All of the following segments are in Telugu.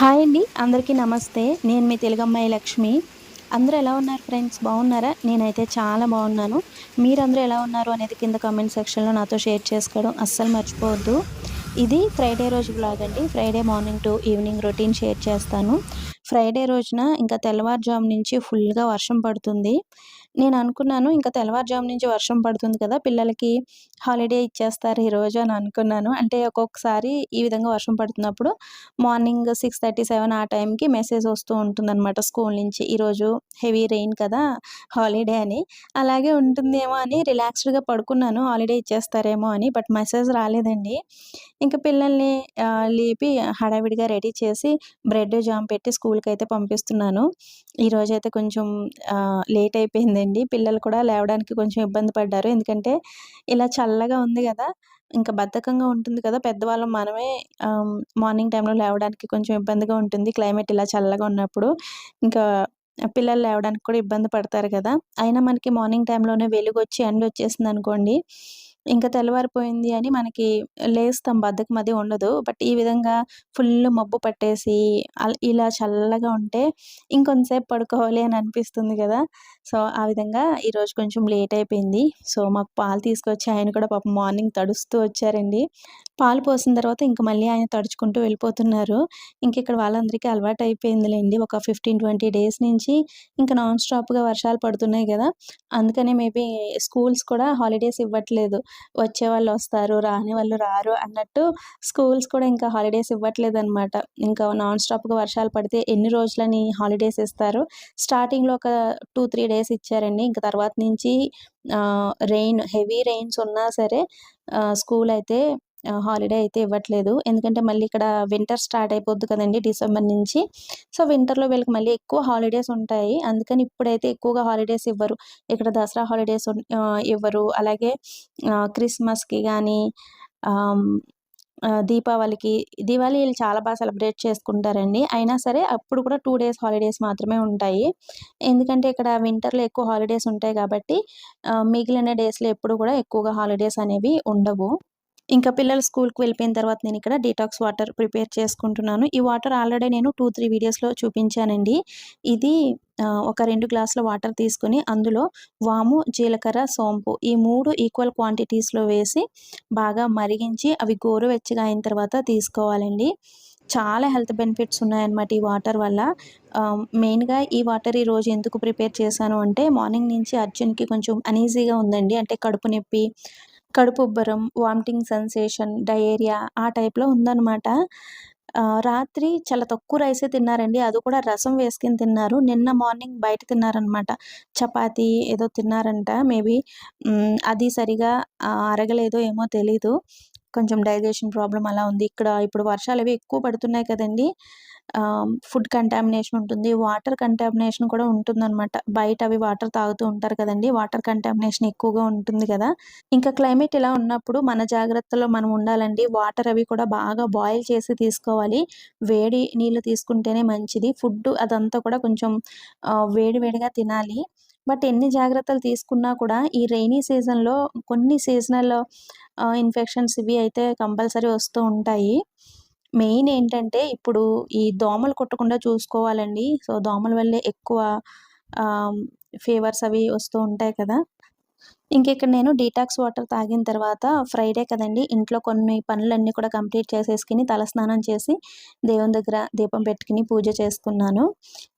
హాయ్ అండి అందరికీ నమస్తే. నేను మీ తెలుగమ్మాయి లక్ష్మి. అందరూ ఎలా ఉన్నారు ఫ్రెండ్స్? బాగున్నారా? నేనైతే చాలా బాగున్నాను. మీరందరూ ఎలా ఉన్నారు అనేది కింద కామెంట్ సెక్షన్లో నాతో షేర్ చేసుకోవడం అస్సలు మర్చిపోవద్దు. ఇది ఫ్రైడే రోజు బ్లాగ్ అండి. Friday morning to evening routine share చేస్తాను. ఫ్రైడే రోజున ఇంకా తెల్లవారుజాము నుంచి ఫుల్గా వర్షం పడుతుంది. నేను అనుకున్నాను ఇంకా తెల్లవారుజాము నుంచి వర్షం పడుతుంది కదా పిల్లలకి హాలిడే ఇచ్చేస్తారు ఈరోజు అని అనుకున్నాను. అంటే ఒక్కొక్కసారి ఈ విధంగా వర్షం పడుతున్నప్పుడు మార్నింగ్ సిక్స్ థర్టీ సెవెన్ ఆ టైంకి మెసేజ్ వస్తూ ఉంటుందన్నమాట స్కూల్ నుంచి ఈరోజు హెవీ రెయిన్ కదా హాలిడే అని. అలాగే ఉంటుందేమో అని రిలాక్స్డ్గా పడుకున్నాను హాలిడే ఇచ్చేస్తారేమో అని బట్ మెసేజ్ రాలేదండి. ఇంకా పిల్లల్ని లేపి హడావిడిగా రెడీ చేసి బ్రెడ్ జామ్ పెట్టి స్కూల్కి అయితే పంపిస్తున్నాను ఈరోజైతే కొంచెం లేట్ అయిపోయింది అయిపోయిందండి పిల్లలు కూడా లేవడానికి కొంచెం ఇబ్బంది పడ్డారు. ఎందుకంటే ఇలా చల్లగా ఉంది కదా ఇంకా బద్ధకంగా ఉంటుంది కదా పెద్దవాళ్ళం మనమే మార్నింగ్ టైంలో లేవడానికి కొంచెం ఇబ్బందిగా ఉంటుంది. క్లైమేట్ ఇలా చల్లగా ఉన్నప్పుడు ఇంకా పిల్లలు లేవడానికి కూడా ఇబ్బంది పడతారు కదా. అయినా మనకి మార్నింగ్ టైంలోనే వెలుగు వచ్చి ఎండ వచ్చేసింది అనుకోండి ఇంకా తెల్లవారిపోయింది అని మనకి లేస్తాం బద్దకం అది ఉండదు. బట్ ఈ విధంగా ఫుల్ మబ్బు పట్టేసి ఇలా చల్లగా ఉంటే ఇంకొంతసేపు పడుకోవాలి అని అనిపిస్తుంది కదా. సో ఆ విధంగా ఈరోజు కొంచెం లేట్ అయిపోయింది. సో మాకు పాలు తీసుకొచ్చి ఆయన కూడా పాపం మార్నింగ్ తడుస్తూ వచ్చారండి. పాలు పోసిన తర్వాత ఇంక మళ్ళీ ఆయన తడుచుకుంటూ వెళ్ళిపోతున్నారు. ఇంక ఇక్కడ వాళ్ళందరికీ అలవాటు అయిపోయిందిలేండి. ఒక ఫిఫ్టీన్ ట్వంటీ డేస్ నుంచి ఇంకా నాన్ స్టాప్గా వర్షాలు పడుతున్నాయి కదా. అందుకనే మేబీ స్కూల్స్ కూడా హాలిడేస్ ఇవ్వట్లేదు. వచ్చే వాళ్ళు వస్తారు రాని వాళ్ళు రారు అన్నట్టు స్కూల్స్ కూడా ఇంకా హాలిడేస్ ఇవ్వట్లేదు అనమాట ఇంకా నాన్ స్టాప్గా వర్షాలు పడితే ఎన్ని రోజులని హాలిడేస్ ఇస్తారు? స్టార్టింగ్లో ఒక టూ త్రీ డేస్ ఇచ్చారండి. ఇంకా తర్వాత నుంచి రెయిన్ హెవీ రెయిన్స్ ఉన్నా సరే స్కూల్ అయితే హాలిడే అయితే ఇవ్వట్లేదు. ఎందుకంటే మళ్ళీ ఇక్కడ వింటర్ స్టార్ట్ అయిపోద్ది కదండి డిసెంబర్ నుంచి. సో వింటర్లో వీళ్ళకి మళ్ళీ ఎక్కువ హాలిడేస్ ఉంటాయి. అందుకని ఇప్పుడైతే ఎక్కువగా హాలిడేస్ ఇవ్వరు. ఇక్కడ దసరా హాలిడేస్ ఇవ్వరు. అలాగే క్రిస్మస్కి కానీ దీపావళికి దీపావళి వీళ్ళు చాలా బాగా సెలబ్రేట్ చేసుకుంటారండి. అయినా సరే అప్పుడు కూడా టూ డేస్ హాలిడేస్ మాత్రమే ఉంటాయి. ఎందుకంటే ఇక్కడ వింటర్లో ఎక్కువ హాలిడేస్ ఉంటాయి కాబట్టి మిగిలిన డేస్లో ఎప్పుడు కూడా ఎక్కువగా హాలిడేస్ అనేవి ఉండవు. ఇంకా పిల్లలు స్కూల్కి వెళ్ళిపోయిన తర్వాత నేను ఇక్కడ డీటాక్స్ వాటర్ ప్రిపేర్ చేసుకుంటున్నాను. ఈ వాటర్ ఆల్రెడీ నేను టూ త్రీ వీడియోస్లో చూపించానండి. ఇది ఒక రెండు గ్లాసుల వాటర్ తీసుకుని అందులో వాము జీలకర్ర సోంపు ఈ మూడు ఈక్వల్ క్వాంటిటీస్లో వేసి బాగా మరిగించి అవి గోరువెచ్చగా అయిన తర్వాత తీసుకోవాలండి. చాలా హెల్త్ బెనిఫిట్స్ ఉన్నాయన్నమాట ఈ వాటర్ వల్ల. మెయిన్గా ఈ వాటర్ ఈ రోజు ఎందుకు ప్రిపేర్ చేశాను అంటే మార్నింగ్ నుంచి అర్జున్కి కొంచెం అనీజీగా ఉందండి. అంటే కడుపు నొప్పి కడుపు ఉబ్బరం వామిటింగ్ సెన్సేషన్ డయేరియా ఆ టైప్లో ఉందన్నమాట. రాత్రి చాలా తక్కువ రైసే తిన్నారండి. అది కూడా రసం వేసుకుని తిన్నారు. నిన్న మార్నింగ్ బయట తిన్నారనమాట చపాతి ఏదో తిన్నారంట. మేబీ అది సరిగా అరగలేదో ఏమో తెలీదు. కొంచెం డైజెషన్ ప్రాబ్లం అలా ఉంది. ఇక్కడ ఇప్పుడు వర్షాలు అవి ఎక్కువ పడుతున్నాయి కదండి. ఫుడ్ కంటామినేషన్ ఉంటుంది. వాటర్ కంటామినేషన్ కూడా ఉంటుందన్నమాట. బయట అవి వాటర్ తాగుతూ ఉంటారు కదండి. వాటర్ కంటామినేషన్ ఎక్కువగా ఉంటుంది కదా. ఇంకా క్లైమేట్ ఇలా ఉన్నప్పుడు మన జాగ్రత్తలో మనం ఉండాలండి. వాటర్ అవి కూడా బాగా బాయిల్ చేసి తీసుకోవాలి. వేడి నీళ్ళు తీసుకుంటేనే మంచిది. ఫుడ్ అదంతా కూడా కొంచెం వేడి వేడిగా తినాలి. బట్ ఎన్ని జాగ్రత్తలు తీసుకున్నా కూడా ఈ రెయినీ సీజన్లో కొన్ని సీజనల్ ఇన్ఫెక్షన్స్ ఇవి అయితే కంపల్సరీ వస్తూ ఉంటాయి. మెయిన్ ఏంటంటే ఇప్పుడు ఈ దోమలు కొట్టకుండా చూసుకోవాలండి. సో దోమల వల్లే ఎక్కువ ఫీవర్స్ అవి వస్తూ ఉంటాయి కదా. ఇక్కడ నేను డీటాక్స్ వాటర్ తాగిన తర్వాత ఫ్రైడే కదండి ఇంట్లో కొన్ని పనులన్నీ కూడా కంప్లీట్ చేసేసుకుని తలస్నానం చేసి దేవుని దగ్గర దీపం పెట్టుకుని పూజ చేసుకున్నాను.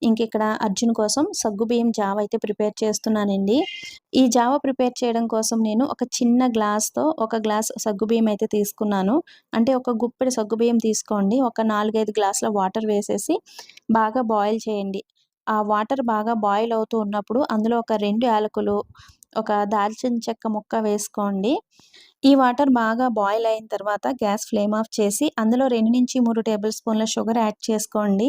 ఇంక ఇక్కడ అర్జున్ కోసం సగ్గుబియ్యం జావ అయితే ప్రిపేర్ చేస్తున్నానండి. ఈ జావ ప్రిపేర్ చేయడం కోసం నేను ఒక చిన్న గ్లాస్తో ఒక గ్లాస్ సగ్గుబియ్యం అయితే తీసుకున్నాను. అంటే ఒక గుప్పెడు సగ్గుబియ్యం తీసుకోండి ఒక నాలుగైదు గ్లాసుల వాటర్ వేసేసి బాగా బాయిల్ చేయండి. ఆ వాటర్ బాగా బాయిల్ అవుతూ ఉన్నప్పుడు అందులో ఒక రెండు యాలకులు ఒక దాల్చిన చెక్క ముక్క వేసుకోండి. ఈ వాటర్ బాగా బాయిల్ అయిన తర్వాత గ్యాస్ ఫ్లేమ్ ఆఫ్ చేసి అందులో రెండు నుంచి మూడు టేబుల్ స్పూన్ల షుగర్ యాడ్ చేసుకోండి.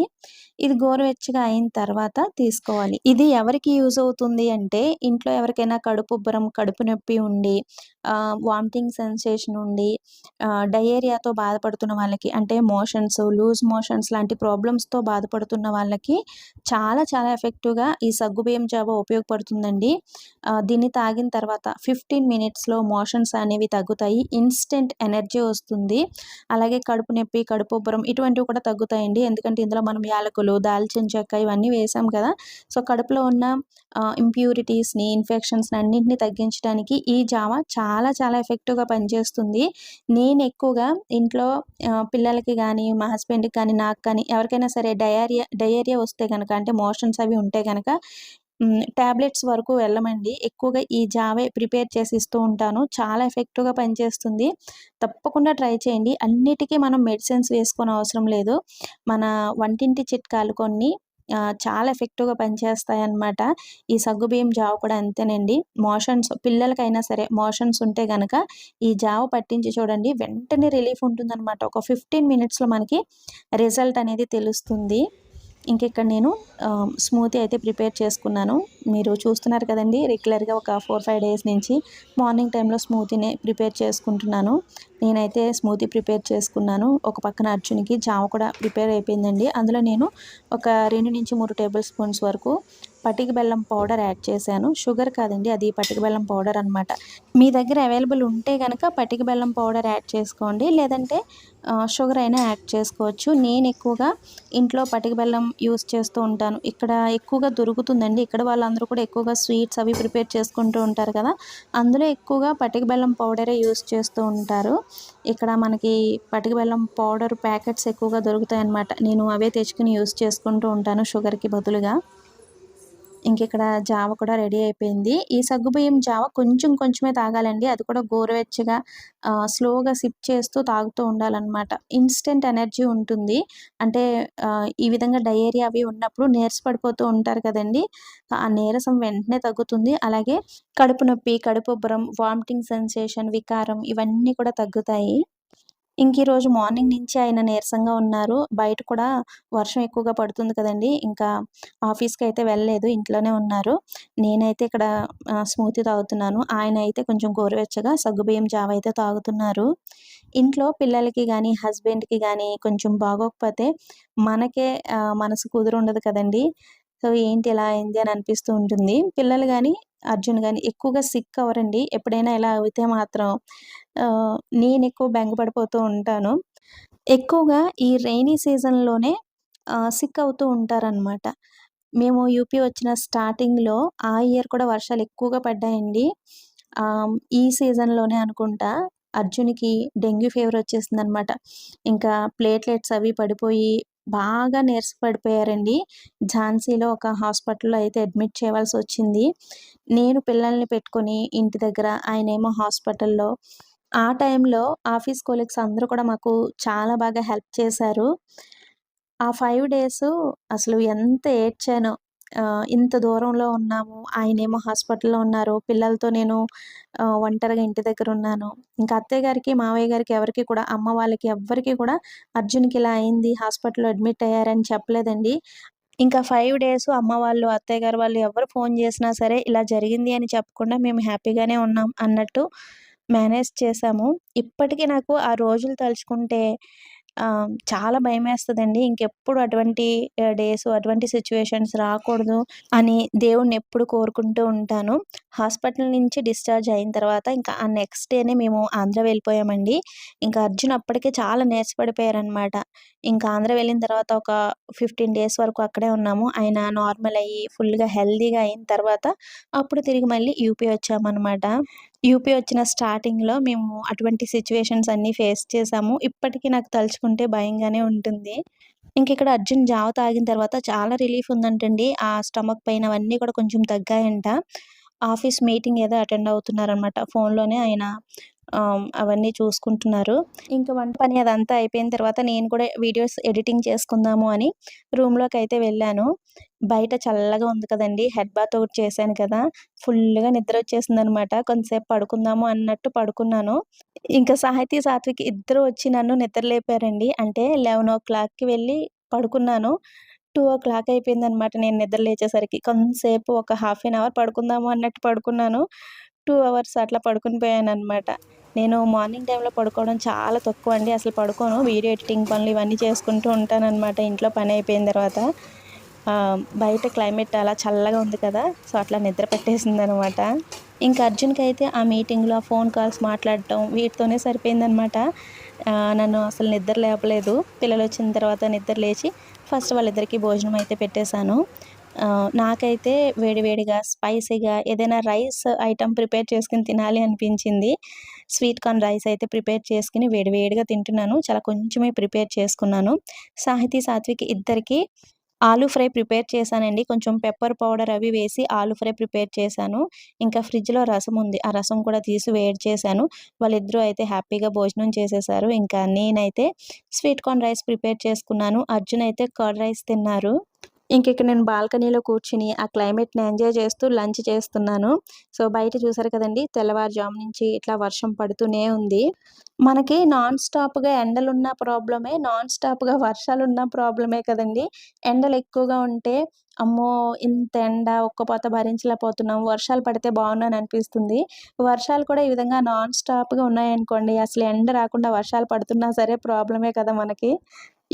ఇది గోరువెచ్చగా అయిన తర్వాత తీసుకోవాలి. ఇది ఎవరికి యూజ్ అవుతుంది అంటే ఇంట్లో ఎవరికైనా కడుపు ఉబ్బరం కడుపు నొప్పి ఉండి వామిటింగ్ సెన్సేషన్ ఉండి డయేరియాతో బాధపడుతున్న వాళ్ళకి అంటే మోషన్స్ లూజ్ మోషన్స్ లాంటి ప్రాబ్లమ్స్తో బాధపడుతున్న వాళ్ళకి చాలా చాలా ఎఫెక్టివ్గా ఈ సగ్గుబియ్యం జాబ ఉపయోగపడుతుందండి. దీన్ని తాగిన తర్వాత ఫిఫ్టీన్ మినిట్స్లో మోషన్స్ అనేవి తగ్గుతాయి. ఇన్స్టెంట్ ఎనర్జీ వస్తుంది. అలాగే కడుపు నొప్పి కడుపు ఉబ్బరం ఇటువంటివి కూడా తగ్గుతాయండి. ఎందుకంటే ఇందులో మనం యాలకులు దాల్చిన చెక్క ఇవన్నీ వేసాం కదా. సో కడుపులో ఉన్న ఇంప్యూరిటీస్ని ఇన్ఫెక్షన్స్ని అన్నింటినీ తగ్గించడానికి ఈ జామ చాలా చాలా ఎఫెక్టివ్గా పనిచేస్తుంది. నేను ఎక్కువగా ఇంట్లో పిల్లలకి కానీ మా హస్బెండ్కి కానీ నాకు కానీ ఎవరికైనా సరే డయేరియా డయేరియా వస్తే కనుక అంటే మోషన్స్ అవి ఉంటే కనుక టాబ్లెట్స్ వరకు వెళ్ళమండి. ఎక్కువగా ఈ జావే ప్రిపేర్ చేసి ఇస్తూ ఉంటాను. చాలా ఎఫెక్టివ్గా పనిచేస్తుంది. తప్పకుండా ట్రై చేయండి. అన్నిటికీ మనం మెడిసిన్స్ వేసుకొని అవసరం లేదు. మన వంటింటి చిట్కాలు కొన్ని చాలా ఎఫెక్టివ్గా పనిచేస్తాయి అన్నమాట ఈ సగ్గుబియ్యం జావ కూడా అంతేనండి. మోషన్స్ పిల్లలకైనా సరే మోషన్స్ ఉంటే కనుక ఈ జావ పట్టించి చూడండి. వెంటనే రిలీఫ్ ఉంటుందన్నమాట. ఒక ఫిఫ్టీన్ మినిట్స్లో మనకి రిజల్ట్ అనేది తెలుస్తుంది. ఇక్కడ నేను స్మూతీ అయితే ప్రిపేర్ చేసుకున్నాను. మీరు చూస్తున్నారు కదండి రెగ్యులర్గా ఒక ఫోర్ ఫైవ్ డేస్ నుంచి మార్నింగ్ టైంలో స్మూతీనే ప్రిపేర్ చేసుకుంటున్నాను. నేనైతే స్మూతీ ప్రిపేర్ చేసుకున్నాను. ఒక పక్కన అర్జున్కి జామ కూడా ప్రిపేర్ అయిపోయిందండి. అందులో నేను ఒక రెండు నుంచి మూడు టేబుల్ స్పూన్స్ వరకు పటిక బెల్లం పౌడర్ యాడ్ చేశాను. షుగర్ కాదండి అది పటిక బెల్లం పౌడర్ అనమాట మీ దగ్గర అవైలబుల్ ఉంటే కనుక పటిక బెల్లం పౌడర్ యాడ్ చేసుకోండి. లేదంటే షుగర్ అయినా యాడ్ చేసుకోవచ్చు. నేను ఎక్కువగా ఇంట్లో పటిక బెల్లం యూస్ చేస్తూ ఉంటాను. ఇక్కడ ఎక్కువగా దొరుకుతుందండి. ఇక్కడ వాళ్ళందరూ కూడా ఎక్కువగా స్వీట్స్ అవి ప్రిపేర్ చేసుకుంటూ ఉంటారు కదా. అందులో ఎక్కువగా పటిక బెల్లం పౌడరే యూస్ చేస్తూ ఉంటారు. ఇక్కడ మనకి పటిక బెల్లం పౌడర్ ప్యాకెట్స్ ఎక్కువగా దొరుకుతాయి అన్నమాట నేను అవే తెచ్చుకుని యూస్ చేసుకుంటూ ఉంటాను షుగర్కి బదులుగా. ఇక్కడ జావ కూడా రెడీ అయిపోయింది. ఈ సగ్గుబియ్యం జావ కొంచెం కొంచెమే తాగాలండి. అది కూడా గోరువెచ్చగా స్లోగా సిప్ చేస్తూ తాగుతూ ఉండాలన్నమాట. ఇన్స్టెంట్ ఎనర్జీ ఉంటుంది. అంటే ఈ విధంగా డయేరియా అవి ఉన్నప్పుడు నీరసపడిపోతూ ఉంటారు కదండి. ఆ నీరసం వెంటనే తగ్గుతుంది. అలాగే కడుపు నొప్పి కడుపు ఉబ్బరం వామిటింగ్ సెన్సేషన్ వికారం ఇవన్నీ కూడా తగ్గుతాయి. ఇంక ఈరోజు మార్నింగ్ నుంచి ఆయన నీరసంగా ఉన్నారు. బయట కూడా వర్షం ఎక్కువగా పడుతుంది కదండి. ఇంకా ఆఫీస్కి అయితే వెళ్ళలేదు ఇంట్లోనే ఉన్నారు. నేనైతే ఇక్కడ స్మూతీ తాగుతున్నాను. ఆయన అయితే కొంచెం గోరువెచ్చగా సగ్గుబియ్యం జావ అయితే తాగుతున్నారు. ఇంట్లో పిల్లలకి కానీ హస్బెండ్కి కానీ కొంచెం బాగోకపోతే మనకే మనసు కుదురు ఉండదు కదండి. సో ఏంటి ఇలా అయింది అని అనిపిస్తూ ఉంటుంది. పిల్లలు కానీ అర్జున్ కానీ ఎక్కువగా సిక్ అవ్వరండి. ఎప్పుడైనా ఇలా అయితే మాత్రం నేను ఎక్కువ బెంగపడిపోతూ ఉంటాను. ఎక్కువగా ఈ రైనీ సీజన్లోనే సిక్ అవుతూ ఉంటారనమాట మేము యూపీ వచ్చిన స్టార్టింగ్లో ఆ ఇయర్ కూడా వర్షాలు ఎక్కువగా పడ్డాయండి. ఈ సీజన్లోనే అనుకుంటా అర్జున్కి డెంగ్యూ ఫీవర్ వచ్చేసింది అనమాట ఇంకా ప్లేట్లెట్స్ అవి పడిపోయి బాగా నీరసపడిపోయారండి ఝాన్సీలో ఒక హాస్పిటల్లో అయితే అడ్మిట్ చేయవలసి వచ్చింది. నేను పిల్లల్ని పెట్టుకొని ఇంటి దగ్గర ఆయనేమో హాస్పిటల్లో ఆ టైంలో ఆఫీస్ కొలీగ్స్ అందరూ కూడా మాకు చాలా బాగా హెల్ప్ చేశారు. ఆ ఫైవ్ డేస్ అసలు ఎంత ఏడ్చానో ఇంత దూరంలో ఉన్నాము. ఆయనేమో హాస్పిటల్లో ఉన్నారు. పిల్లలతో నేను ఒంటరిగా ఇంటి దగ్గర ఉన్నాను. ఇంకా అత్తయ్య గారికి మావయ్య గారికి ఎవరికి కూడా అమ్మ వాళ్ళకి ఎవ్వరికి కూడా అర్జున్కి ఇలా అయింది. హాస్పిటల్లో అడ్మిట్ అయ్యారని చెప్పలేదండి. ఇంకా ఫైవ్ డేస్ అమ్మ వాళ్ళు అత్తయ్య గారు వాళ్ళు ఎవరు ఫోన్ చేసినా సరే ఇలా జరిగింది అని చెప్పకుండా మేము హ్యాపీగానే ఉన్నాం అన్నట్టు మేనేజ్ చేసాము ఇప్పటికీ నాకు ఆ రోజులు తలుచుకుంటే చాలా భయమేస్తదండి. ఇంకెప్పుడు అటువంటి డేస్, అటువంటి సిచ్యువేషన్స్ రాకూడదు అని దేవుణ్ణి ఎప్పుడు కోరుకుంటూ ఉంటాను. హాస్పిటల్ నుంచి డిశ్చార్జ్ అయిన తర్వాత ఇంకా ఆ నెక్స్ట్ డేనే మేము ఆంధ్ర వెళ్ళిపోయామండి. ఇంకా అర్జున్ అప్పటికే చాలా నేర్చుపడిపోయారనమాట ఇంకా ఆంధ్ర వెళ్ళిన తర్వాత ఒక ఫిఫ్టీన్ డేస్ వరకు అక్కడే ఉన్నాము. ఆయన నార్మల్ అయ్యి ఫుల్‌గా హెల్దీగా అయిన తర్వాత అప్పుడు తిరిగి మళ్ళీ యూపీ వచ్చామన్నమాట యూపీ వచ్చిన స్టార్టింగ్‌లో మేము అటువంటి సిచ్యువేషన్స్ అన్నీ ఫేస్ చేసాము. ఇప్పటికీ నాకు తలుచుకుంటే భయంగానే ఉంటుంది. ఇంక ఇక్కడ అర్జున్ జావ తాగిన తర్వాత చాలా రిలీఫ్ ఉందంటండి. ఆ స్టమక్ పైన అవన్నీ కూడా కొంచెం తగ్గాయంట. ఆఫీస్ మీటింగ్ ఏదో అటెండ్ అవుతున్నారనమాట. ఫోన్‌లోనే ఆయన అవన్నీ చూసుకుంటున్నారు. ఇంకా వంట పని అదంతా అయిపోయిన తర్వాత నేను కూడా వీడియోస్ ఎడిటింగ్ చేసుకుందాము అని రూమ్‌లోకి అయితే వెళ్ళాను. బయట చల్లగా ఉంది కదండి హెడ్ బాత్ ఒకటి చేశాను కదా! ఫుల్‌గా నిద్ర వచ్చేసింది అనమాట కొంతసేపు పడుకుందాము అన్నట్టు పడుకున్నాను. ఇంకా సాహితీ, సాత్విక్ ఇద్దరు వచ్చి నన్ను నిద్రలేపారండి అంటే లెవెన్ ఓ క్లాక్‌కి వెళ్ళి పడుకున్నాను. టూ ఓ క్లాక్ అయిపోయింది అనమాట నేను నిద్ర లేచేసరికి. కొంతసేపు ఒక హాఫ్ ఎన్ అవర్ పడుకుందాము అన్నట్టు పడుకున్నాను. టూ అవర్స్ అట్లా పడుకుని పోయాననమాట. నేను మార్నింగ్ టైంలో పడుకోవడం చాలా తక్కువ అండి. అసలు పడుకోను. వీడియో ఎడిటింగ్ పనులు ఇవన్నీ చేసుకుంటూ ఉంటానన్నమాట ఇంట్లో పని అయిపోయిన తర్వాత. బయట క్లైమేట్ అలా చల్లగా ఉంది కదా! సో, అట్లా నిద్ర పెట్టేసింది అనమాట ఇంకా అర్జున్కి అయితే ఆ మీటింగ్లో ఆ ఫోన్ కాల్స్ మాట్లాడటం వీటితోనే సరిపోయిందనమాట నన్ను అసలు నిద్ర లేపలేదు పిల్లలు వచ్చిన తర్వాత నిద్ర లేచి ఫస్ట్ వాళ్ళిద్దరికీ భోజనం అయితే పెట్టేశాను నాకైతే వేడివేడిగా స్పైసీగా ఏదైనా రైస్ ఐటమ్ ప్రిపేర్ చేసుకుని తినాలి అనిపించింది. స్వీట్ కార్న్ రైస్ అయితే ప్రిపేర్ చేసుకుని వేడివేడిగా తింటున్నాను. చాలా కొంచెమే ప్రిపేర్ చేసుకున్నాను. సాహితీ సాత్విక్ ఇద్దరికి ఆలూ ఫ్రై ప్రిపేర్ చేశానండి. కొంచెం పెప్పర్ పౌడర్ అవి వేసి ఆలూ ఫ్రై ప్రిపేర్ చేశాను. ఇంకా ఫ్రిడ్జ్లో రసం ఉంది. ఆ రసం కూడా తీసి వేడి చేశాను. వాళ్ళిద్దరూ అయితే హ్యాపీగా భోజనం చేసేసారు. ఇంకా నేనైతే స్వీట్ కార్న్ రైస్ ప్రిపేర్ చేసుకున్నాను. అర్జున్ అయితే కర్డ్ రైస్ తిన్నారు. ఇంక ఇక్కడ నేను బాల్కనీలో కూర్చుని ఆ క్లైమేట్ని ఎంజాయ్ చేస్తూ లంచ్ చేస్తున్నాను. సో బయట చూసారు కదండి తెల్లవారుజాము నుంచి ఇట్లా వర్షం పడుతూనే ఉంది. మనకి నాన్ స్టాప్గా ఎండలున్న ప్రాబ్లమే నాన్ స్టాప్గా వర్షాలున్న ప్రాబ్లమే కదండి. ఎండలు ఎక్కువగా ఉంటే అమ్మో ఇంత ఎండ ఒక్కపోత భరించలేకపోతున్నాం వర్షాలు పడితే బాగున్నాను అనిపిస్తుంది. వర్షాలు కూడా ఈ విధంగా నాన్ స్టాప్గా ఉన్నాయనుకోండి అసలు ఎండ రాకుండా వర్షాలు పడుతున్నా సరే ప్రాబ్లమే కదా మనకి.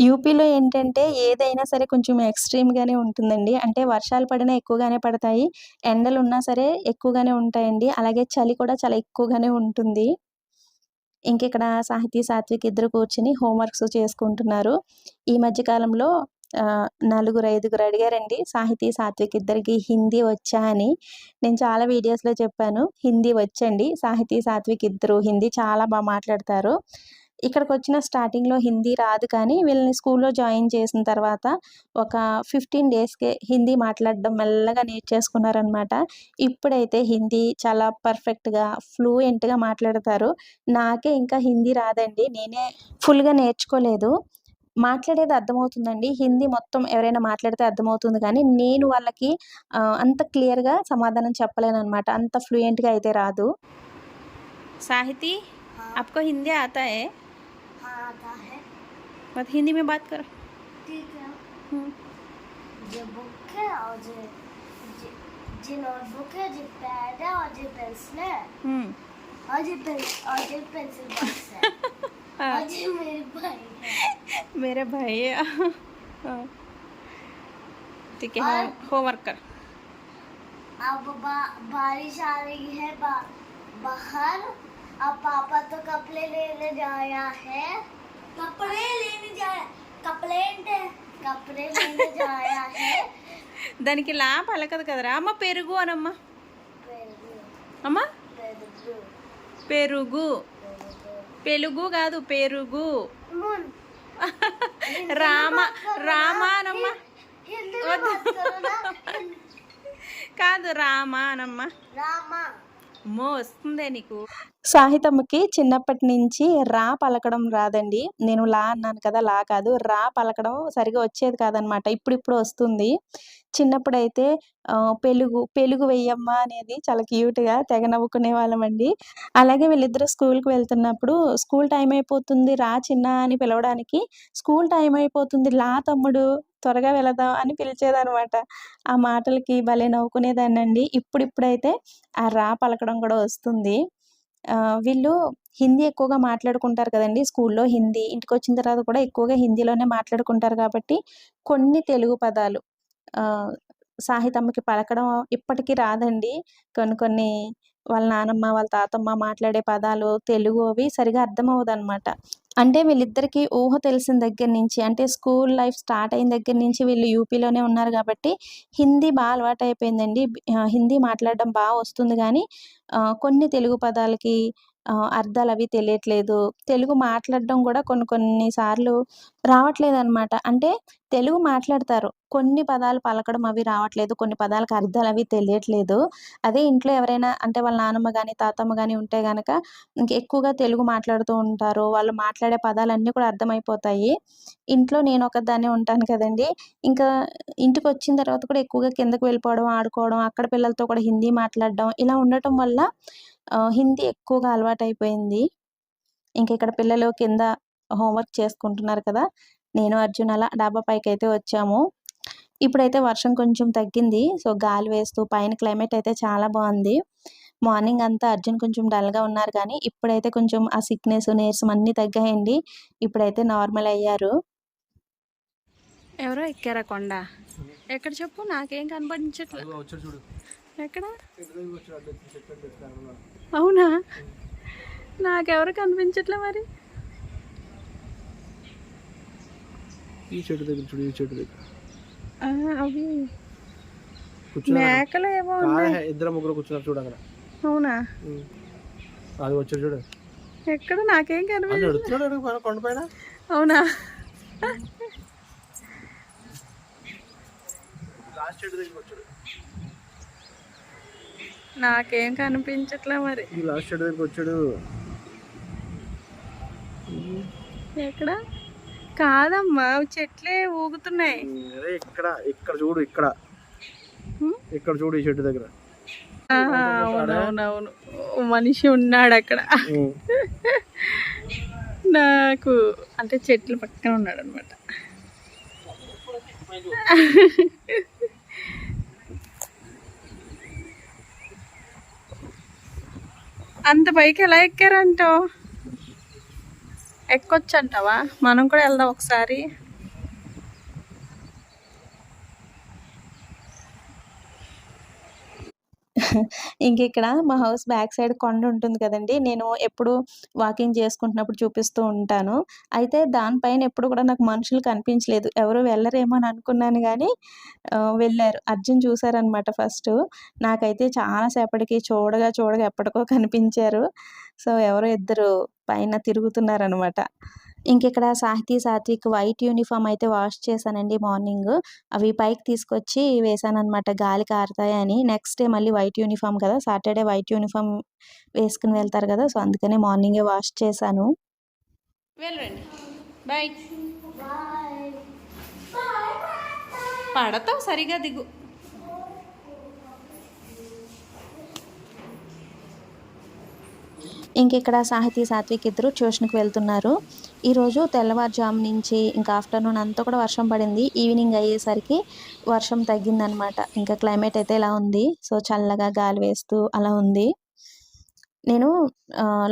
యూపీలో ఏంటంటే ఏదైనా సరే కొంచెం ఎక్స్ట్రీమ్గానే ఉంటుందండి. అంటే వర్షాలు పడినా ఎక్కువగానే పడతాయి. ఎండలు ఉన్నా సరే ఎక్కువగానే ఉంటాయండి. అలాగే చలి కూడా చాలా ఎక్కువగానే ఉంటుంది. ఇంక ఇక్కడ సాహితీ సాత్విక్ ఇద్దరు కూర్చుని హోంవర్క్స్ చేసుకుంటున్నారు. ఈ మధ్య కాలంలో నలుగురు ఐదుగురు అడిగారండి సాహితీ సాత్విక్ ఇద్దరికి హిందీ వచ్చా? అని. నేను చాలా వీడియోస్లో చెప్పాను హిందీ వచ్చండి. సాహితీ సాత్విక్ ఇద్దరు హిందీ చాలా బాగా మాట్లాడతారు. ఇక్కడికి వచ్చిన స్టార్టింగ్లో హిందీ రాదు కానీ వీళ్ళని స్కూల్లో జాయిన్ చేసిన తర్వాత ఒక ఫిఫ్టీన్ డేస్కే హిందీ మాట్లాడడం మెల్లగా నేర్చేసుకున్నారనమాట ఇప్పుడైతే హిందీ చాలా పర్ఫెక్ట్గా ఫ్లూయెంట్గా మాట్లాడతారు నాకే ఇంకా హిందీ రాదండి నేనే ఫుల్గా నేర్చుకోలేదు మాట్లాడేది అర్థమవుతుందండి హిందీ మొత్తం ఎవరైనా మాట్లాడితే అర్థమవుతుంది కానీ నేను వాళ్ళకి ఆ, అంత క్లియర్గా సమాధానం చెప్పలేను అనమాట అంత ఫ్లూయెంట్గా అయితే రాదు సాహితీ हाँ आपको हिंदी आता है हाँ आता है। हिंदी में बात करो। ठीक है। जो बुक है और जो जो- जो नोटबुक है जो पैड है और जो पेंसिल है। और जो पेन और जो पेंसिल बॉक्स है। और जो मेरे भाई है। मेरे भाई ठीक है और- होमवर्क कर। अब बा, बारिश आ रही है बा, बाहर। अब पापा तो कपड़े लेने जाया है कपड़े लेने जाया कपड़े कपड़े लेने जाया है దానికి లా పలకదు కదరా అమ్మ పెరుగు అనమ్మా पेरू అమ్మ पेरू పెరుగు పెలుగు కాదు పెరుగు मुन రామ రామ అనమ్మా हिंदी में बात करो ना కాదు రామ అనమ్మా रामा అమ్మో వస్తుందే నీకు సాహితమ్మకి చిన్నప్పటి నుంచి రా పలకడం రాదండి. నేను లా అన్నాను కదా లా కాదు. రా పలకడం సరిగా వచ్చేది కాదనమాట. ఇప్పుడు ఇప్పుడు వస్తుంది. చిన్నప్పుడైతే పెలుగు పెలుగు వెయ్యమ్మ అనేది చాలా క్యూట్గా తెగ నవ్వుకునే వాళ్ళమండి అలాగే వీళ్ళిద్దరూ స్కూల్కి వెళ్తున్నప్పుడు స్కూల్ టైం అయిపోతుంది రా చిన్న అని పిలవడానికి స్కూల్ టైం అయిపోతుంది లా తమ్ముడు త్వరగా వెళదాం అని పిలిచేదనమాట. ఆ మాటలకి భలే నవ్వుకునేదాన్నండి. ఇప్పుడిప్పుడైతే ఆ రా పలకడం కూడా వస్తుంది. వీళ్ళు హిందీ ఎక్కువగా మాట్లాడుకుంటారు కదండి స్కూల్లో హిందీ. ఇంటికి వచ్చిన తర్వాత కూడా ఎక్కువగా హిందీలోనే మాట్లాడుకుంటారు కాబట్టి కొన్ని తెలుగు పదాలు సాహితమ్మకి పలకడం ఇప్పటికీ రాదండి. కొన్ని కొన్ని వాళ్ళ నానమ్మ వాళ్ళ తాతమ్మ మాట్లాడే పదాలు తెలుగు అవి సరిగా అర్థమవుదనమాట అంటే వీళ్ళిద్దరికీ ఊహ తెలిసిన దగ్గర నుంచి అంటే స్కూల్ లైఫ్ స్టార్ట్ అయిన దగ్గర నుంచి వీళ్ళు యూపీలోనే ఉన్నారు కాబట్టి హిందీ బాగా అలవాటు అయిపోయిందండి హిందీ మాట్లాడడం బాగా వస్తుంది కానీ కొన్ని తెలుగు పదాలకి అర్థాలు అవి తెలియట్లేదు. తెలుగు మాట్లాడడం కూడా కొన్ని కొన్ని సార్లు రావట్లేదు అనమాట అంటే తెలుగు మాట్లాడతారు. కొన్ని పదాలు పలకడం అవి రావట్లేదు. కొన్ని పదాలకు అర్థాలు అవి తెలియట్లేదు. అదే ఇంట్లో ఎవరైనా అంటే వాళ్ళ నానమ్మ కానీ తాతమ్మ కానీ ఉంటే గనక ఎక్కువగా తెలుగు మాట్లాడుతూ ఉంటారు. వాళ్ళు మాట్లాడే పదాలన్నీ కూడా అర్థమైపోతాయి. ఇంట్లో నేను ఒకదాన్నే ఉంటాను కదండి. ఇంకా ఇంటికి వచ్చిన తర్వాత కూడా ఎక్కువగా కిందకి వెళ్ళిపోవడం ఆడుకోవడం అక్కడ పిల్లలతో కూడా హిందీ మాట్లాడడం ఇలా ఉండటం వల్ల హిందీ ఎక్కువగా అలవాటు అయిపోయింది ఇంక ఇక్కడ పిల్లలు కింద హోంవర్క్ చేసుకుంటున్నారు కదా. నేను అర్జున్ అలా డాబా పైకి అయితే వచ్చాము. ఇప్పుడైతే వర్షం కొంచెం తగ్గింది. సో గాలి వేస్తూ పైన క్లైమేట్ అయితే చాలా బాగుంది. మార్నింగ్ అంతా అర్జున్ కొంచెం డల్గా ఉన్నారు కానీ ఇప్పుడైతే కొంచెం ఆ సిక్నెస్ నీరసం అన్నీ తగ్గాయండి. ఇప్పుడైతే నార్మల్ అయ్యారు. ఎవరో ఎక్కారా కొండ? ఎక్కడ చెప్పు నాకేం కనపడించట్లేదు ఎక్కడ. అవునా? నాకెవరు కనిపించట్లే మరి? ఈ చెట్టు దగ్గర చూడు ఈ చెట్టు దగ్గర. అవి మేకలు ఏమో ఇద్దరు ముగ్గురు కూర్చున్నారు చూడు అక్కడ. అవునా. అది వచ్చాడు చూడు. ఎక్కడ? నాకేం కనిపి అది ఎడుతున్నాడు అడుగు పైన కొండ పైన? అవునా? నాకేం కనిపించట్లే మరి. ఈ లాస్ట్ చెట్టు దగ్గరికి వచ్చాడు. ఎక్కడ? కాదమ్మా చెట్లే ఊగుతున్నాయి. ఇక్కడ ఇక్కడ చూడు ఇక్కడ. ఇక్కడ చూడు ఈ చెట్టు దగ్గర. ఆహా, అవునవునవును మనిషి ఉన్నాడు అక్కడ. నాకు అంటే చెట్లు పక్కన ఉన్నాడు అనమాట అంత పైకి ఎలా ఎక్కారంటో ఎక్కొచ్చు అంటావా మనం కూడా వెళ్దాం ఒకసారి. ఇంక ఇక్కడ మా హౌస్ బ్యాక్ సైడ్ కొండ ఉంటుంది కదండి. నేను ఎప్పుడు వాకింగ్ చేసుకుంటున్నప్పుడు చూపిస్తూ ఉంటాను. అయితే దానిపైన ఎప్పుడు కూడా నాకు మనుషులు కనిపించలేదు. ఎవరు వెళ్ళరేమో అని అనుకున్నాను కానీ వెళ్ళారు. అర్జున్ చూసారనమాట ఫస్ట్. నాకైతే చాలా సేపటికి చూడగా చూడగా ఎప్పటికో కనిపించారు. సో ఎవరో ఇద్దరు పైన తిరుగుతున్నారనమాట. ఇంక ఇక్కడ సాహితీ సాత్విక్ వైట్ యూనిఫామ్ అయితే వాష్ చేశానండి మార్నింగ్. అవి పైకి తీసుకొచ్చి వేసానన్నమాట గాలికి ఆరుతాయని నెక్స్ట్ డే మళ్ళీ వైట్ యూనిఫామ్ కదా. సాటర్డే వైట్ యూనిఫామ్ వేసుకుని వెళ్తారు కదా. సో అందుకనే మార్నింగే వాష్ చేశాను. పడతావు సరిగా దిగు. ఇంక ఇక్కడ సాహితీ సాత్విక్ ఇద్దరు ట్యూషన్కి వెళ్తున్నారు. ఈరోజు తెల్లవారుజాము నుంచి ఇంకా ఆఫ్టర్నూన్ అంతా కూడా వర్షం పడింది. ఈవినింగ్ అయ్యేసరికి వర్షం తగ్గిందనమాట. ఇంకా క్లైమేట్ అయితే ఇలా ఉంది. సో చల్లగా గాలి వేస్తూ అలా ఉంది. నేను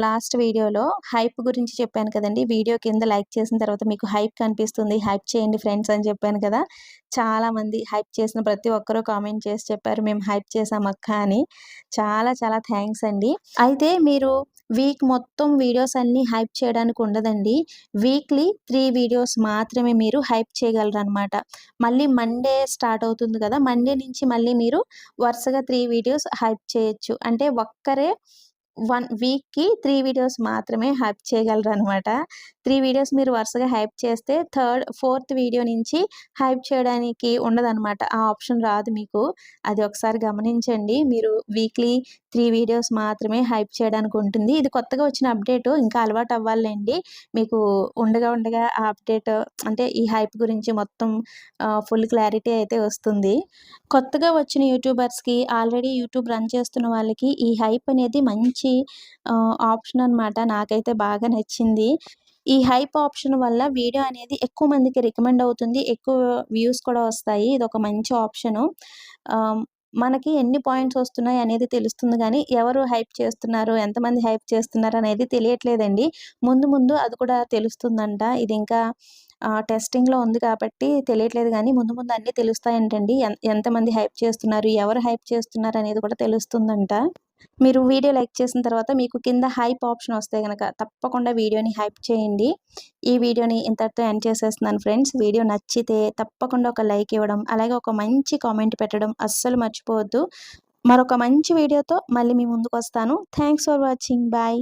లాస్ట్ వీడియోలో హైప్ గురించి చెప్పాను కదండి. వీడియో కింద లైక్ చేసిన తర్వాత మీకు హైప్ కనిపిస్తుంది. హైప్ చేయండి ఫ్రెండ్స్ అని చెప్పాను కదా. చాలా మంది హైప్ చేసిన ప్రతి ఒక్కరూ కామెంట్ చేసి చెప్పారు. మేము హైప్ చేసాం అక్క అని. చాలా చాలా థ్యాంక్స్ అండి. అయితే మీరు వీక్ మొత్తం వీడియోస్ అన్నీ హైప్ చేయడానికి ఉండదండి. వీక్లీ త్రీ వీడియోస్ మాత్రమే మీరు హైప్ చేయగలరు అనమాట మళ్ళీ మండే స్టార్ట్ అవుతుంది కదా. మండే నుంచి మళ్ళీ మీరు వరుసగా త్రీ వీడియోస్ హైప్ చేయొచ్చు. అంటే ఒక్కరే వన్ వీక్కి త్రీ వీడియోస్ మాత్రమే హైప్ చేయగలరు అనమాట త్రీ వీడియోస్ మీరు వరుసగా హైప్ చేస్తే థర్డ్ ఫోర్త్ వీడియో నుంచి హైప్ చేయడానికి ఉండదన్నమాట. ఆ ఆప్షన్ రాదు మీకు. అది ఒకసారి గమనించండి. మీరు వీక్లీ త్రీ వీడియోస్ మాత్రమే హైప్ చేయడానికి ఉంటుంది. ఇది కొత్తగా వచ్చిన అప్డేట్ ఇంకా అలవాటు అవ్వాలండి. మీకు ఉండగా ఉండగా ఆ అప్డేట్ అంటే ఈ హైప్ గురించి మొత్తం ఫుల్ క్లారిటీ అయితే వస్తుంది. కొత్తగా వచ్చిన యూట్యూబర్స్కి ఆల్రెడీ యూట్యూబ్ రన్ చేస్తున్న వాళ్ళకి ఈ హైప్ అనేది మంచి ఆప్షన్ అన్నమాట. నాకైతే బాగా నచ్చింది. ఈ హైప్ ఆప్షన్ వల్ల వీడియో అనేది ఎక్కువ మందికి రికమెండ్ అవుతుంది. ఎక్కువ వ్యూస్ కూడా వస్తాయి. ఇది ఒక మంచి ఆప్షను. మనకి ఎన్ని పాయింట్స్ వస్తున్నాయి అనేది తెలుస్తుంది కానీ ఎవరు హైప్ చేస్తున్నారు ఎంతమంది హైప్ చేస్తున్నారు అనేది తెలియట్లేదండి. ముందు ముందు అది కూడా తెలుస్తుందంట. ఇది ఇంకా టెస్టింగ్లో ఉంది కాబట్టి తెలియట్లేదు కానీ ముందు ముందు అన్నీ తెలుస్తాయంటండి. ఎంతమంది హైప్ చేస్తున్నారు ఎవరు హైప్ చేస్తున్నారు అనేది కూడా తెలుస్తుందంట. మీరు వీడియో లైక్ చేసిన తర్వాత మీకు కింద హైప్ ఆప్షన్ వస్తే కనుక తప్పకుండా వీడియోని హైప్ చేయండి. ఈ వీడియోని ఇంతటితో ఎండ్ చేసేస్తున్నాను ఫ్రెండ్స్. వీడియో నచ్చితే తప్పకుండా ఒక లైక్ ఇవ్వడం అలాగే ఒక మంచి కామెంట్ పెట్టడం అస్సలు మర్చిపోవద్దు. మరొక మంచి వీడియోతో మళ్ళీ మీ ముందుకు వస్తాను. Thanks for watching. బాయ్.